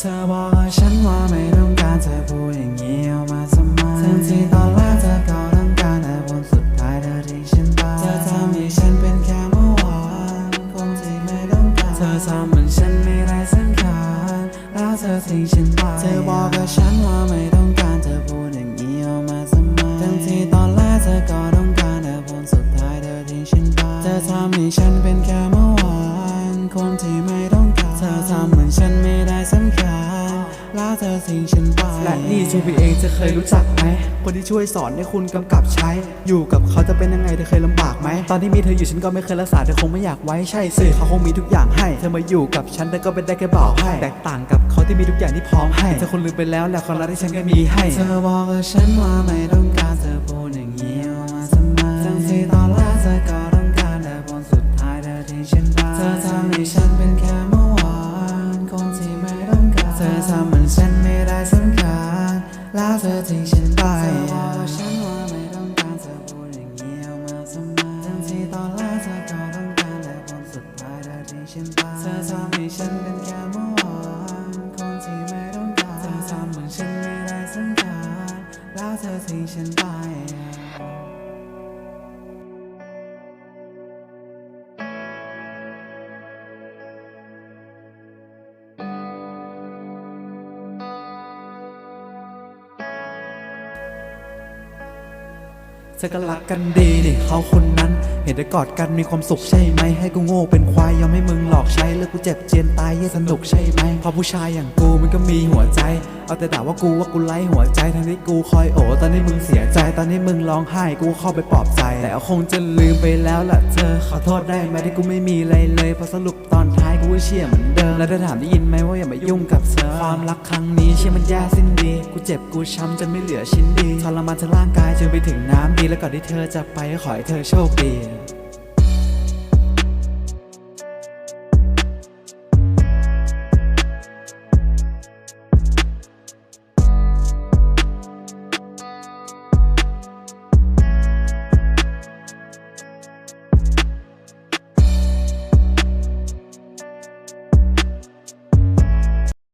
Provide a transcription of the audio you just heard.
เธอบอกกับฉันว่าไม่ต้องการเธอพูดอย่างนี้ออกมาทำไมทั้งที่ตอนแรกเธอก็ต้องการแต่ผลสุดท้ายเธอทิ้งฉันไปเธอทำให้ฉันเป็นแค่เมื่อวานคงที่ไม่ต้องการเธอทำเหมือนฉันไม่ได้สำคัญแล้วเธอทิ้งฉันไปเธอบอกกับฉันว่าไม่ต้องการเธอพูดอย่างนี้ออกมาทำไมทั้งที่ตอนแรกเธอก็ต้องการแต่ผลสุดท้ายเธอทิ้งฉันไปเธอทำให้ฉันเป็นแค่เมื่อวานคนที่ไม่ ฉันไม่ได้สำคัญแล้วเธอทิ้งฉันไปและนี่จูบีเองจะเคยรู้จักไหมคนที่ช่วยสอนให้คุณกำกับใช้ อยู่กับเขาจะเป็นยังไงเธอเคยลำบากไหมตอนที่มีเธออยู่ฉันก็ไม่เคยรักษาเธอคงไม่อยากไว้ใช่สิเขาคงมีทุกอย่างให้ เธอมาอยู่กับฉันเธอก็เป็นได้แค่บ่าวให้แตกต่างกับเขาที่มีทุกอย่างที่พร้อมให้เธอคนลืมไปแล้วแหละความรักที่ฉันก็มีให้ เธอบอกกับฉันว่าไม่ต้อง เธอทำเหมือนฉันไม่ได้สำคัญแล้วเธอทิ้งฉันไปเธอบอกกับฉันว่าไม่ต้องการเธอพูดอย่างนี้ออกมาทำไมทั้งที่ตอนแรกเธอก็ต้องการแต่ผลสุดท้ายเธอทิ้งฉันไปเธอทำให้ฉันเป็นแค่เมื่อวานคนที่ไม่ต้องการเธอทำเหมือนฉันไม่ได้สำคัญแล้วเธอทิ้งฉันไป เธอก็รักกันดีนี่เขาคนนั้น เห็นได้กอดกันมีความสุขใช่ไหม ให้กูโง่เป็นควายยอมให้มึงหลอกใช้เลือกูเจ็บเจียนตายเยี่สนุกใช่ไหมเพราะผู้ชายอย่างกูมันก็มีหัวใจ เอาแต่ด่าว่ากูว่ากูไร้หัวใจทั้งที่กูคอยโอบตอนนี้มึงเสียใจตอนนี้มึงร้องไห้กูเข้าไปปลอบใจ แต่คงจะลืมไปแล้วล่ะเธอ ขอโทษได้ไหมที่กูไม่มีอะไรเลยพอสรุปตอนท้ายกูเชื่อเหมือนเดิมแล้วได้ถามได้ยินไหมว่าอย่ามายุ่งกับเธอความรักครั้งนี้เชื่อมันแย่สิ้นดี กูเจ็บกูช้ำจนไม่เหลือชิ้นดีทรมานทั้งร่างกายจนไปถึงน้ำดีแล้วก่อนที่เธอจะไปขอให้เธอโชคดี